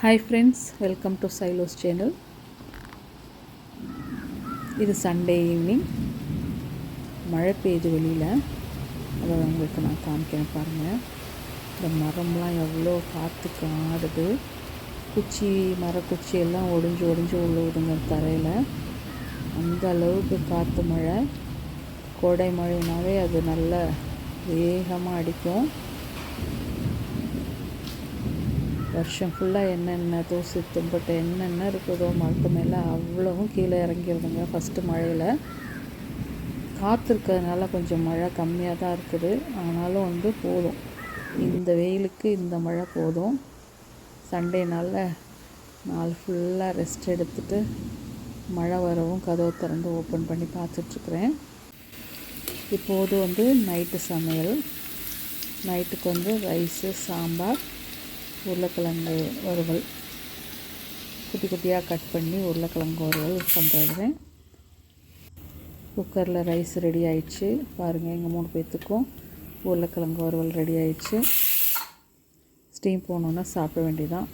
Hi friends welcome to சைலோஸ் channel இது Sunday evening மழை பெய்யுது வெளியில். அதை உங்களுக்கு நான் காமிக்கிறேன் பாருங்கள் இந்த மரம்லாம் எவ்வளோ காற்றுக்கு ஆடுது. குச்சி மரக்குச்சி எல்லாம் ஒடிஞ்சு ஒடிஞ்சு விழுவுதுங்க தரையில். அந்த அளவுக்கு காற்று மழை. கோடை மழைனாவே அது நல்ல வேகமாக அடிக்கும். வருஷம் ஃபுல்லாக என்னென்ன தோசை தும்பட்டு என்னென்ன இருக்குதோ மரத்து மேலே அவ்வளவும் கீழே இறங்கிடுதுங்க ஃபஸ்ட்டு மழையில். காற்று இருக்கிறதுனால கொஞ்சம் மழை கம்மியாக தான் இருக்குது. ஆனாலும் வந்து போதும். இந்த வெயிலுக்கு இந்த மழை போதும். சண்டே நாளில் நாள் ஃபுல்லாக ரெஸ்ட் எடுத்துகிட்டு மழை வரவும் கதவை திறந்து ஓப்பன் பண்ணி பார்த்துட்ருக்குறேன். இப்போது வந்து நைட்டு சமையல். நைட்டுக்கு வந்து ரைஸு சாம்பார் உருளைக்கிழங்கு வறுவல். குட்டி குட்டியாக கட் பண்ணி உருளைக்கிழங்கு வறுவல் பண்ணுறதுறேன் குக்கரில் ரைஸ் ரெடி ஆயிடுச்சு. பாருங்கள் எங்கள் மூணு பேர்த்துக்கும் உருளைக்கிழங்கு வறுவல் ரெடி ஆயிடுச்சு. ஸ்டீம் போனோன்னா சாப்பிட வேண்டியதான்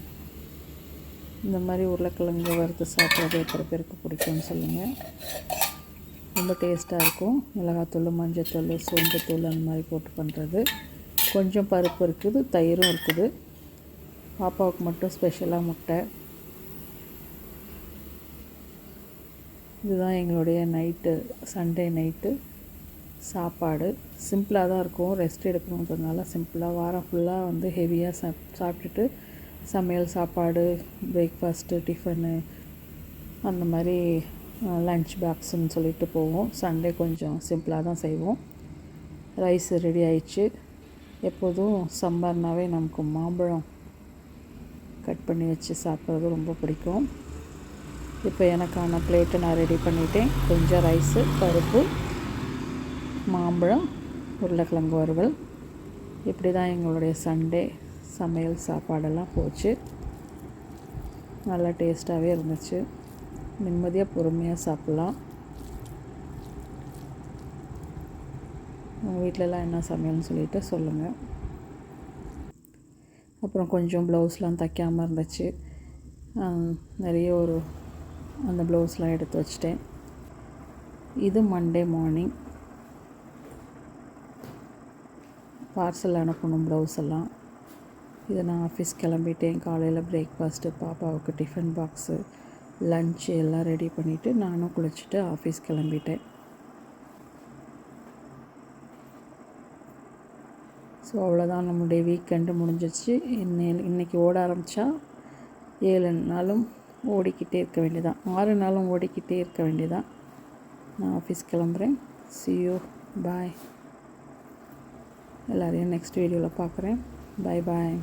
இந்த மாதிரி உருளைக்கிழங்கு வறுத்து சாப்பிட்றது எத்தனை பேருக்கு பிடிக்கும்னு சொல்லுங்கள் ரொம்ப டேஸ்ட்டாக இருக்கும். மிளகாத்தூள் மஞ்சத்தூள் சோம்புத்தூள் அந்த மாதிரி போட்டு பண்ணுறது கொஞ்சம் பருப்பு இருக்குது தயிரும் இருக்குது. பாப்பாவுக்கு மட்டும் ஸ்பெஷலாக முட்டை. இதுதான் எங்களுடைய நைட்டு சண்டே நைட்டு சாப்பாடு. சிம்பிளாக தான் இருக்கும். ரெஸ்ட் எடுக்கணுன்றதுனால சிம்பிளாக வாரம் ஃபுல்லாக வந்து ஹெவியாக சாப் சாப்பிட்டுட்டு சமையல் சாப்பாடு பிரேக்ஃபாஸ்ட்டு டிஃபனு அந்த மாதிரி லன்ச் பாக்ஸுன்னு சொல்லிட்டு போவோம். சண்டே கொஞ்சம் சிம்பிளாக தான் செய்வோம். ரைஸ் ரெடி ஆயிடுச்சு. எப்போதும் சம்மர்னாவே நமக்கு மாம்பழம் கட் பண்ணி வச்சு சாப்பிட்றது ரொம்ப பிடிக்கும். இப்போ எனக்கான பிளேட்டை நான் ரெடி பண்ணிட்டேன். கொஞ்சம் ரைஸு பருப்பு மாம்பழம் உருளைக்கிழங்கு வறுவல். இப்படி தான் எங்களுடைய சண்டே சமையல் சாப்பாடெல்லாம் போச்சு. நல்லா டேஸ்ட்டாகவே இருந்துச்சு. நிம்மதியாக பொறுமையாக சாப்பிட்லாம். உங்கள் வீட்டிலலாம் என்ன சமையல்னு சொல்லிவிட்டு சொல்லுங்கள் அப்புறம் கொஞ்சம் ப்ளவுஸ்லாம் தைக்காமல் இருந்துச்சு. நிறைய ஒரு அந்த ப்ளவுஸ்லாம் எடுத்து வச்சிட்டேன். இது மண்டே மார்னிங் பார்சல் அனுப்பணும் ப்ளவுஸ் எல்லாம். இதை நான் ஆஃபீஸ் கிளம்பிட்டேன். காலையில் பிரேக்ஃபாஸ்ட்டு பாப்பாவுக்கு டிஃபன் பாக்ஸு லன்ச் எல்லாம் ரெடி பண்ணிவிட்டு நானும் குளிச்சுட்டு ஆஃபீஸ் கிளம்பிட்டேன். ஸோ அவ்வளோதான் நம்மளுடைய வீக்கெண்டு முடிஞ்சிச்சு இன்னை இன்றைக்கி ஓட ஆரம்பித்தா ஏழு நாளும் ஓடிக்கிட்டே இருக்க வேண்டியதான் ஆறு நாளும் ஓடிக்கிட்டே இருக்க வேண்டியதான் நான் ஆஃபீஸ் கிளம்புறேன். சியூ பாய் எல்லோரையும் நெக்ஸ்ட் வீடியோவில் பார்க்குறேன். பாய் பாய்